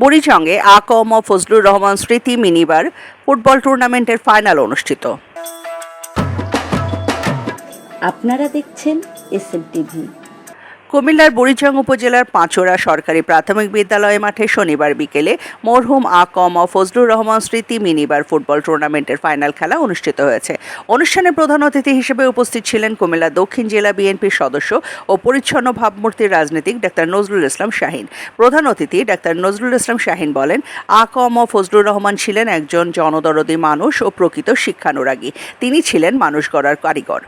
বুড়িচঙ্গে আকম ও ফজলুর রহমান স্মৃতি minibar football টুর্নামেন্টের final অনুষ্ঠিত। আপনারা দেখছেন এস টিভি কুমিল্লার বুড়িচং উপজেলার পাঁচোড়া সরকারি প্রাথমিক বিদ্যালয় মাঠে শনিবার বিকেলে মরহুম আকম ও ফজলুর রহমান স্মৃতি মিনিবার ফুটবল টুর্নামেন্টের ফাইনাল খেলা অনুষ্ঠিত হয়েছে। অনুষ্ঠানে প্রধান অতিথি হিসেবে উপস্থিত ছিলেন কুমিল্লা দক্ষিণ জেলা বিএনপির সদস্য ও পরিচ্ছন্ন ভাবমূর্তির রাজনীতিক ডাক্তার নজরুল ইসলাম শাহিন। প্রধান অতিথি ডাক্তার নজরুল ইসলাম শাহিন বলেন আকম ও ফজলুর রহমান ছিলেন একজন জনদরদী মানুষ ও প্রকৃত শিক্ষানুরাগী। তিনি ছিলেন মানুষ গড়ার কারিগর।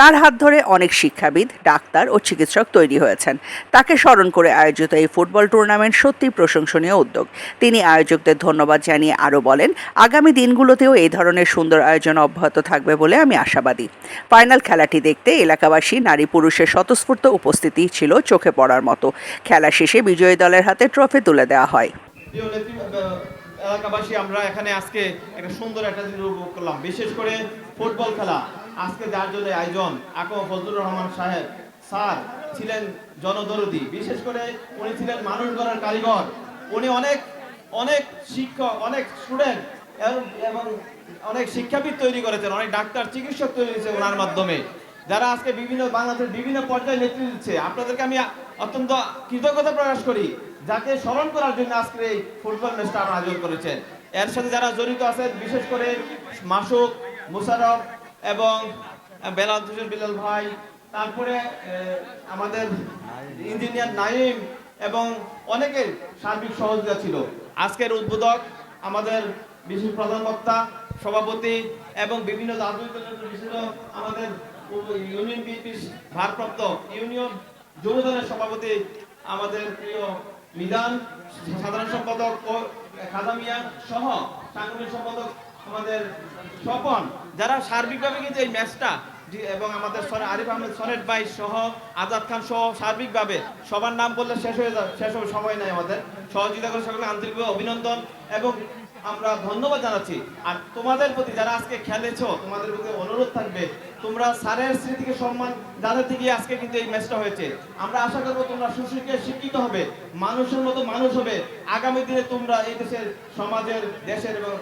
তার হাত ধরে অনেক শিক্ষাবিদ, ডাক্তার ও চিকিৎসক তৈরি হয়েছেন। তাকে স্মরণ করে আয়োজিত এই ফুটবল টুর্নামেন্ট সত্যি প্রশংসনীয় উদ্যোগ। তিনি আয়োজকদের ধন্যবাদ জানিয়ে আরও বলেন, আগামী দিনগুলোতেও এই ধরনের সুন্দর আয়োজন অব্যাহত থাকবে বলে আমি আশাবাদী। ফাইনাল খেলাটি দেখতে এলাকাবাসী নারী পুরুষের স্বতঃস্ফূর্ত উপস্থিতি ছিল চোখে পড়ার মতো। খেলা শেষে বিজয়ী দলের হাতে ট্রফি তুলে দেওয়া হয়। এলাকাবাসী, আমরা এখানে আজকে একটা সুন্দর একটা দিন উপভোগ করলাম। বিশেষ করে ফুটবল খেলা। আজকে যার জন্য আয়োজন, আকম ফজলুর রহমান সাহেব। স্যার ছিলেন জনদরদি। বিশেষ করে উনি ছিলেন মানুষ গড়ার কারিগর। উনি অনেক অনেক শিক্ষক, অনেক স্টুডেন্ট এবং অনেক শিক্ষাবিদ তৈরি করেছেন, অনেক ডাক্তার, চিকিৎসক তৈরি হয়েছে ওনার মাধ্যমে। যারা আজকে বিভিন্ন বাংলাদেশের বিভিন্ন পর্যায়ে নেতৃত্ব দিচ্ছে। আপনাদেরকে আমি অত্যন্ত কৃতজ্ঞতা প্রকাশ করি। যাকে স্মরণ করার জন্য আজকে এই ফুটবল ম্যাচটা আমরা আয়োজন করেছেন। এর সাথে যারা জড়িত আছেন, বিশেষ করে মাসুক মুশারফ এবং বেলাল বিলাল ভাই, তারপরে আমাদের ইঞ্জিনিয়ার নাইম এবং অনেকের সার্বিক সহযোগিতা ছিল। আজকের উদ্বোধক আমাদের বিশেষ প্রধান বক্তা সভাপতি এবং বিভিন্ন রাজনৈতিক দলের বিশেষ আমাদের ইউনিয়ন বিএনপির ভারপ্রাপ্ত ইউনিয়ন যুব দলের সভাপতি আমাদের প্রিয় মিজান, সাধারণ সম্পাদক ও খাজা মিয়া সহ সাংগঠনিক সম্পাদক আমাদের স্বপন, যারা সার্বিকভাবে কিন্তু এই ম্যাচটা এবং আমাদের সরে আরিফ আহমেদ সরেট ভাই সহ আজাদ খান সহ সার্বিকভাবে সবার নাম বললে শেষ হয়ে যাবে শেষ সময় নাই আমাদের। সহযোগিতা করে সকলকে আন্তরিকভাবে অভিনন্দন এবং আমরা ধন্যবাদ জানাচ্ছি। আর তোমাদের প্রতি যারা আজকে খেলেছো তোমাদের প্রতি অনুরোধ থাকবে, তোমরা স্যারের স্মৃতিকে সম্মান যাদের থেকে আজকে কিন্তু এই ম্যাচটা হয়েছে, আমরা আশা করব তোমরা সুশিক্ষায় শিক্ষিত হবে, মানুষের মতো মানুষ হবে। আগামী দিনে তোমরা এই দেশের সমাজের, দেশের এবং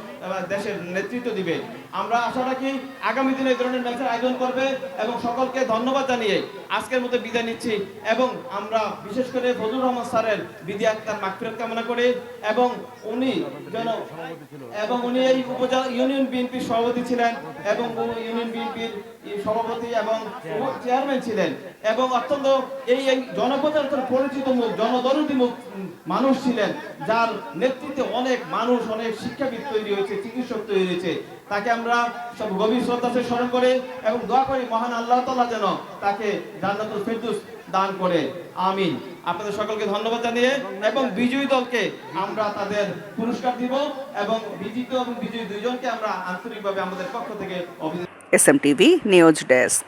দেশের নেতৃত্ব দিবে। আমরা আশা রাখি আগামী দিনে এই ধরনের ম্যাচের আয়োজন করবে এবং সকলকে ধন্যবাদ জানিয়ে আজকের মতো বিদায় নিচ্ছি এবং আমরা বিশেষ করে ফজলুর রহমান স্যারের বিধি আক্তার মাগফিরাত কামনা করি এবং উনি যেন এবং উনি এই উপজেলা ইউনিয়ন বিএনপির সভাপতি ছিলেন এবং ইউনিয়ন বিএনপির সভাপতি এবং চেয়ারম্যান ছিলেন এবং অত্যন্ত এই জনপদের পরিচিত মুখ জনদরদি মুখ মানুষ ছিলেন, যার নেতৃত্বে অনেক মানুষ, অনেক শিক্ষাবিদ তৈরি হয়েছে, চিকিৎসক তৈরি হয়েছে। তাকে আমরা সব গভীর শ্রদ্ধা সে স্মরণ করে এবং দোয়া করি মহান আল্লাহ তালা যেন তাকে জান্নাতুল ফেরদুস দান করে। আমিন। আপনাদের সকলকে ধন্যবাদ জানিয়ে এবং বিজয়ী দলকে আমরা তাদের পুরস্কার দিব এবং বিজিত এবং বিজয়ী দুইজনকে আমরা আন্তরিকভাবে আমাদের পক্ষ থেকে অভিনন্দন। S M TV news desk.